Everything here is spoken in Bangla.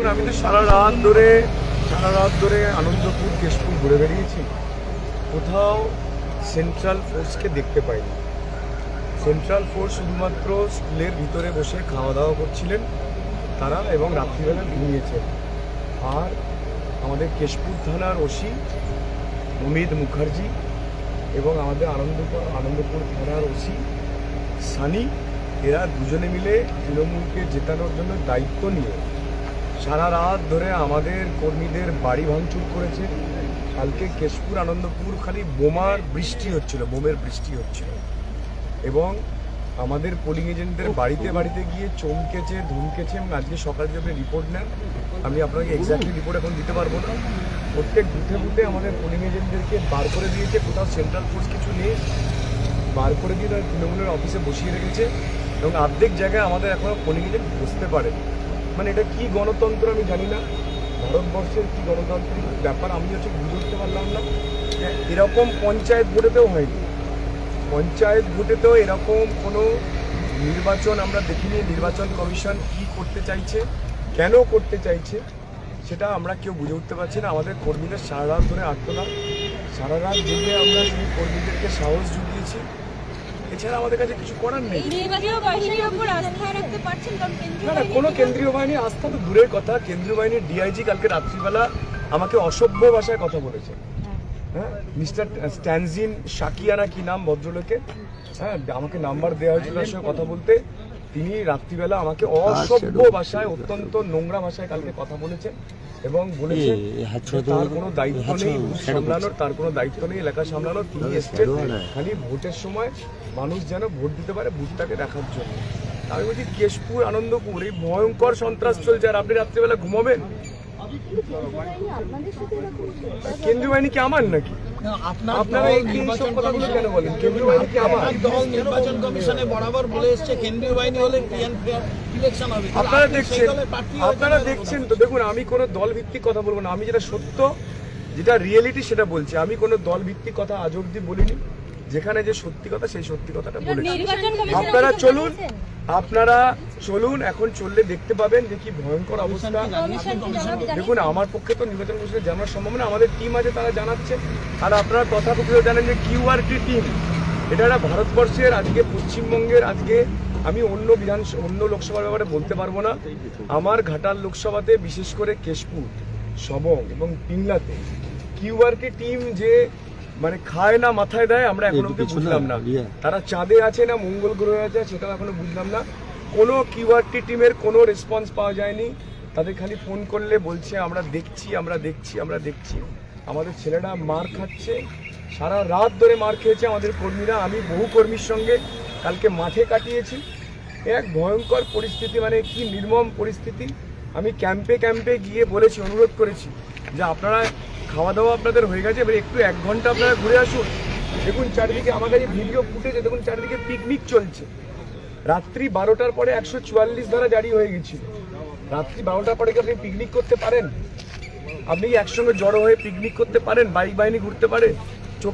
দেখুন আমি তো সারা রাত ধরে, সারা রাত ধরে আনন্দপুর, কেশপুর ঘুরে বেরিয়েছি কোথাও সেন্ট্রাল ফোর্সকে দেখতে পাইনি। সেন্ট্রাল ফোর্স শুধুমাত্র স্কুলের ভিতরে বসে খাওয়া দাওয়া করছিলেন তারা এবং রাত্রিবেলা ঘুমিয়েছেন। আর আমাদের কেশপুর থানার ওসি অমিত মুখার্জি এবং আমাদের আনন্দপুর আনন্দপুর থানার ওসি সানি, এরা দুজনে মিলে তৃণমূলকে জেতানোর জন্য দায়িত্ব নিয়ে সারা রাত ধরে আমাদের কর্মীদের বাড়ি ভাঙচুর করেছে। কালকে কেশপুর, আনন্দপুর খালি বোমার বৃষ্টি হচ্ছিল, বোমের বৃষ্টি হচ্ছিল। এবং আমাদের পোলিং এজেন্টদের বাড়িতে বাড়িতে গিয়ে চমকেছে, ধমকেছে এবং আজকে সকালে যখন রিপোর্ট নেন, আমি আপনাকে এক্স্যাক্টলি রিপোর্ট এখন দিতে পারব না। প্রত্যেক বুথে বুথে আমাদের পোলিং এজেন্টদেরকে বার করে দিয়েছে, কোথাও সেন্ট্রাল ফোর্স কিছু নেই। বার করে দিয়ে তারা তৃণমূলের অফিসে বসিয়ে রেখেছে। এবং অর্ধেক জায়গায় আমাদের এখনও পোলিং এজেন্ট বসতে পারে মানে এটা কি গণতন্ত্র আমি জানি না। ভারতবর্ষের কি গণতান্ত্রিক ব্যাপার আমি হচ্ছে বুঝে উঠতে পারলাম না এরকম পঞ্চায়েত ভোটেতেও হয়নি। পঞ্চায়েত ভোটেতেও এরকম কোনো নির্বাচন আমরা দেখিনি, নির্বাচন কমিশন কি করতে চাইছে, কেন করতে চাইছে, সেটা আমরা কেউ বুঝে উঠতে পারছি না। আমাদের কর্মীদের সারা রাত ধরে আটতলা সারা রাত জেগে আমরা সেই কর্মীদেরকে সাহস জুগিয়েছি। এছাড়া আমাদের কাছে কিছু করার নেই। না না কোনো কেন্দ্রীয় বাহিনী আস্থা তো দূরের কথা। কেন্দ্রীয় বাহিনীর ডিআইজি কালকে রাত্রিবেলা আমাকে অসভ্য ভাষায় কথা বলেছে। হ্যাঁ মিস্টার স্ট্যানজিন কি নাম ভদ্রলোকে? হ্যাঁ আমাকে নাম্বার দেওয়া হয়েছিল সঙ্গে কথা বলতে। তিনি রাত্রিবেলা আমাকে অসভ্য ভাষায় অত্যন্ত নোংরা ভাষায় কালকে কথা বলেছেন এবং বলেছেন তার কোনো দায়িত্ব নেই সামলানোর তার কোনো দায়িত্ব নেই এলাকা সামলানোর। তিনি এসছেন খালি ভোটের সময় মানুষ যেন ভোট দিতে পারে ভোটটাকে দেখার জন্য। আমি বলছি কেশপুর আনন্দপুর এই ভয়ঙ্কর সন্ত্রাস চলছে আর আপনি রাত্রিবেলা ঘুমাবেন? কেন্দ্রীয় বাহিনী কি আমার নাকি? আপনারা এই এই নির্বাচন সব কথাগুলো কেন বলেন? কেন্দ্রীয় বাহিনী কি আমার? দল নির্বাচন কমিশনে বরাবর বলে এসছে কেন্দ্রীয় বাহিনী হলে ফ্রি ইলেকশন হবে। আপনারা দেখছেন দলের প্রার্থী হয়েছেন আপনারা দেখছেন তো দেখুন আমি কোনো দল ভিত্তিক কথা বলব না। আমি যেটা সত্য যেটা রিয়েলিটি সেটা বলছি। আমি কোনো দল ভিত্তিক কথা আজ অব্দি বলিনি। যেখানে যে সত্যি কথা সেই সত্যি কথাটা বলেছি। কমিশন আপনারা চলুন আপনারা চলুন এখন চললে দেখতে পাবেন যে কি ভয়ঙ্কর অবস্থা। দেখুন আমার পক্ষে তো নির্বাচন কমিশনে জানার সম্ভব না আমাদের টিম আছে তারা জানাচ্ছে। আর আপনারা তথাকথিত জানেন যে কিউআরটি টিম এটা একটা ভারতবর্ষের আজকে পশ্চিমবঙ্গের আজকে আমি অন্য বিধান অন্য লোকসভার ব্যাপারে বলতে পারব না। আমার ঘাটাল লোকসভাতে বিশেষ করে কেশপুর সবং এবং পিংলাতে কিউআরটি টিম যে মানে খায় না মাথায় দেয় আমরা এখন অব্দি বুঝলাম না। তারা চাঁদে আছে না মঙ্গল গ্রহে আছে সেটাও এখনও বুঝলাম না। কোনো কিউআরটি টিমের কোনো রেসপন্স পাওয়া যায়নি। তাদের খালি ফোন করলে বলছে আমরা দেখছি আমরা দেখছি আমরা দেখছি। আমাদের ছেলেরা মার খাচ্ছে। সারা রাত ধরে মার খেয়েছে আমাদের কর্মীরা। আমি বহু কর্মীর সঙ্গে কালকে মাঠে কাটিয়েছি। এক ভয়ঙ্কর পরিস্থিতি মানে কি নির্মম পরিস্থিতি। আমি ক্যাম্পে ক্যাম্পে গিয়ে বলেছি অনুরোধ করেছি যে আপনারা খাওয়া দাওয়া আপনাদের হয়ে গেছে, এবার একটু এক ঘণ্টা আপনারা ঘুরে আসুন। দেখুন চারিদিকে, আমার কাছে ভিডিও ফুটেছে দেখুন চারিদিকে পিকনিক চলছে। রাত্রি বারোটার পরে একশো চুয়াল্লিশ ধারা জারি হয়ে গেছিল। রাত্রি বারোটার পরে কি আপনি পিকনিক করতে পারেন? আপনি কি একসঙ্গে জড়ো হয়ে পিকনিক করতে পারেন? বাইক বাহিনী ঘুরতে পারে?